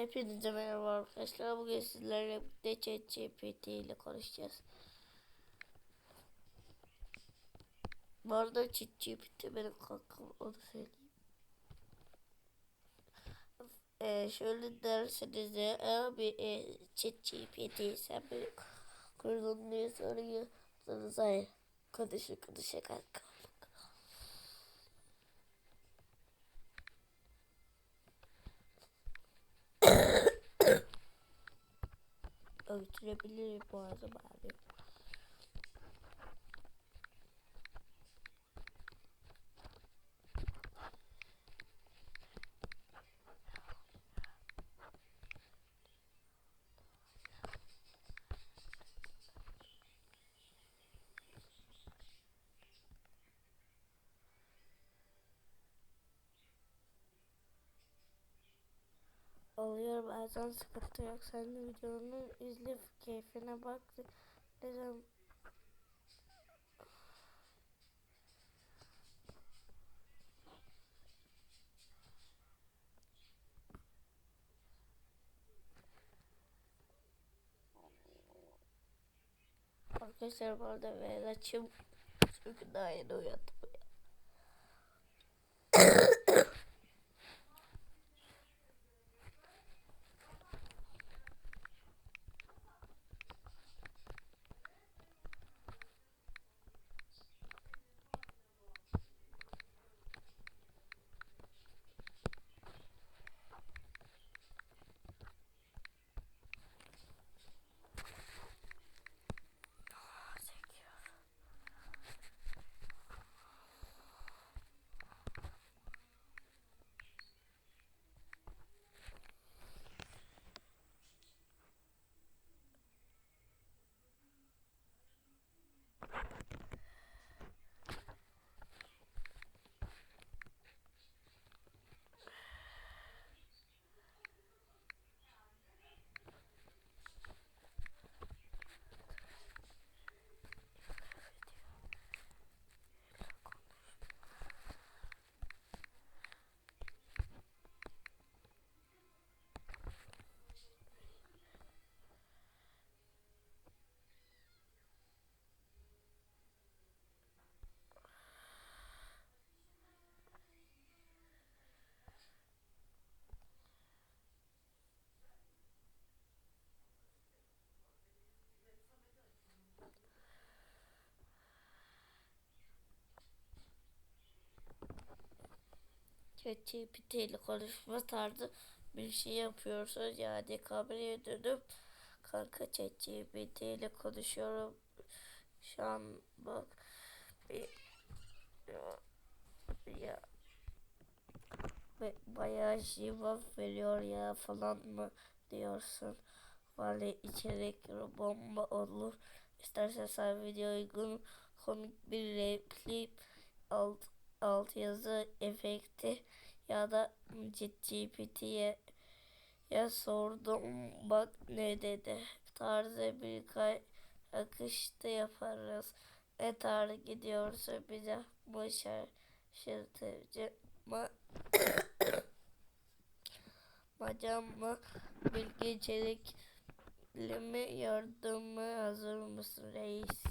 Hepinize merhaba arkadaşlar. Bugün sizlerle birlikte ChatGPT ile konuşacağız. Bu arada ChatGPT benim kankam onu söyleyeyim. Ee, şöyle derseniz de abi e, ChatGPT sen beni kurdun diye soruyorsanız hayır. Konuşa konuşa kanka. Öldürebilirim bu arada bari. Oluyor bazen sıkıntı yok. Sen de videonu izle keyfine bak. Dedim Arkadaşlar bu arada ben açım. Çünkü daha yeni uyandım ya. ChatGPT ile konuşma tarzı bir şey yapıyorsun yani kameraya dönüp kanka ChatGPT ile konuşuyorum. Şu an bak ya, bayağı cevap veriyor ya falan mı diyorsun? Valla içerik bomba olur. İstersen sen video uygun komik bir replik alt alt yazı efekti ya da ChatGPT'ye ya sordum bak ne dedi? tarzı bir akışta yaparız. Ne tarz gidiyorsa bize bu şaşırtıcı mı macam mı bilgi içerikli mi yardım mı hazır mısın reis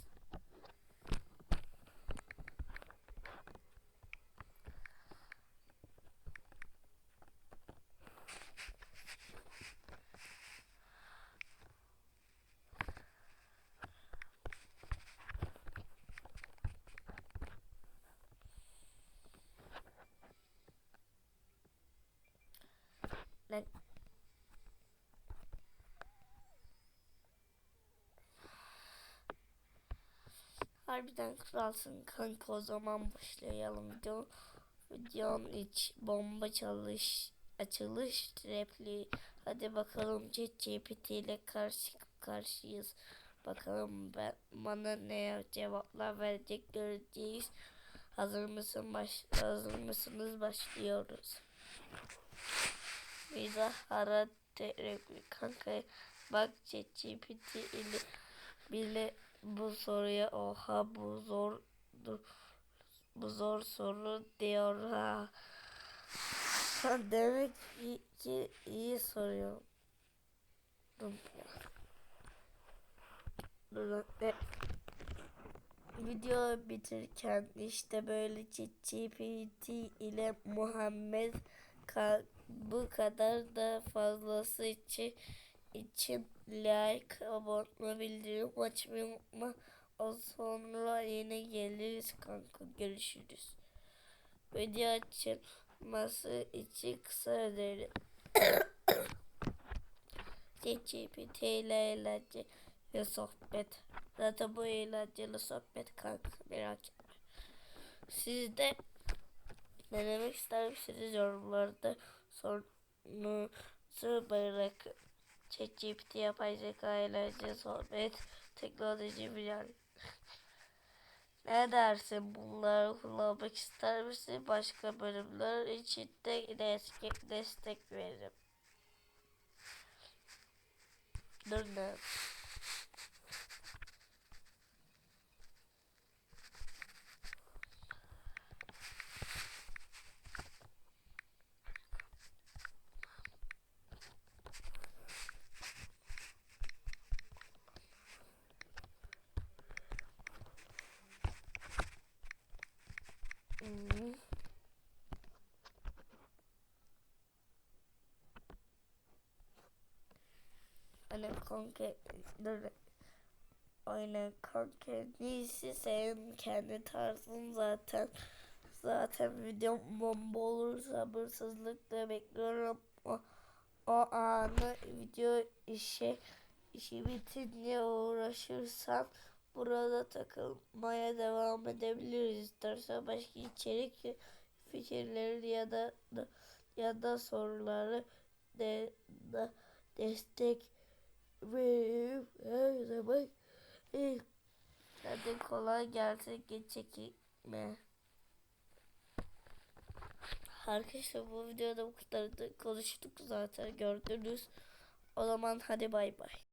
Harbiden kralsın kanka o zaman başlayalım video. Videonun iç bomba çalış açılış repli. Hadi bakalım ChatGPT ile karşı karşıyız. Bakalım ben bana ne cevaplar verecek göreceğiz. Hazır mısın baş hazır mısınız başlıyoruz. Visa harate kanka bak ChatGPT ile bile bu soruya oha bu zor bu zor soru diyor ha. Demek ki, iyi soruyorum. Dur. Dur? Video bitirirken işte böyle ChatGPT ile Muhammed bu kadar da fazlası için için like, abone, bildirim açmayı unutma. O sonra yine geliriz kanka görüşürüz. Video açılması için kısa öneri. ChatGPT ile eğlenceli sohbet. Zaten bu eğlenceli sohbet kanka merak etme. Siz de denemek ister misiniz yorumlarda sorunuzu bırakın. ChatGPT yapay zeka eğlenceli sohbet teknoloji bilen. Ne dersin bunları kullanmak ister misin? Başka bölümler için de destek, destek veririm. Dur ne? Dur. Aynen neyse senin kendi tarzın zaten. Zaten videom bomba olur sabırsızlıkla bekliyorum. O, o anı video işi işi bitince uğraşırsan burada takılmaya devam edebiliriz. İstersen başka içerik fikirleri ya da ya da soruları de, da destek veririm her zaman. İyi. Hadi kolay gelsin çekme. Arkadaşlar bu videoda bu kadar da konuştuk zaten gördünüz. O zaman hadi bay bay.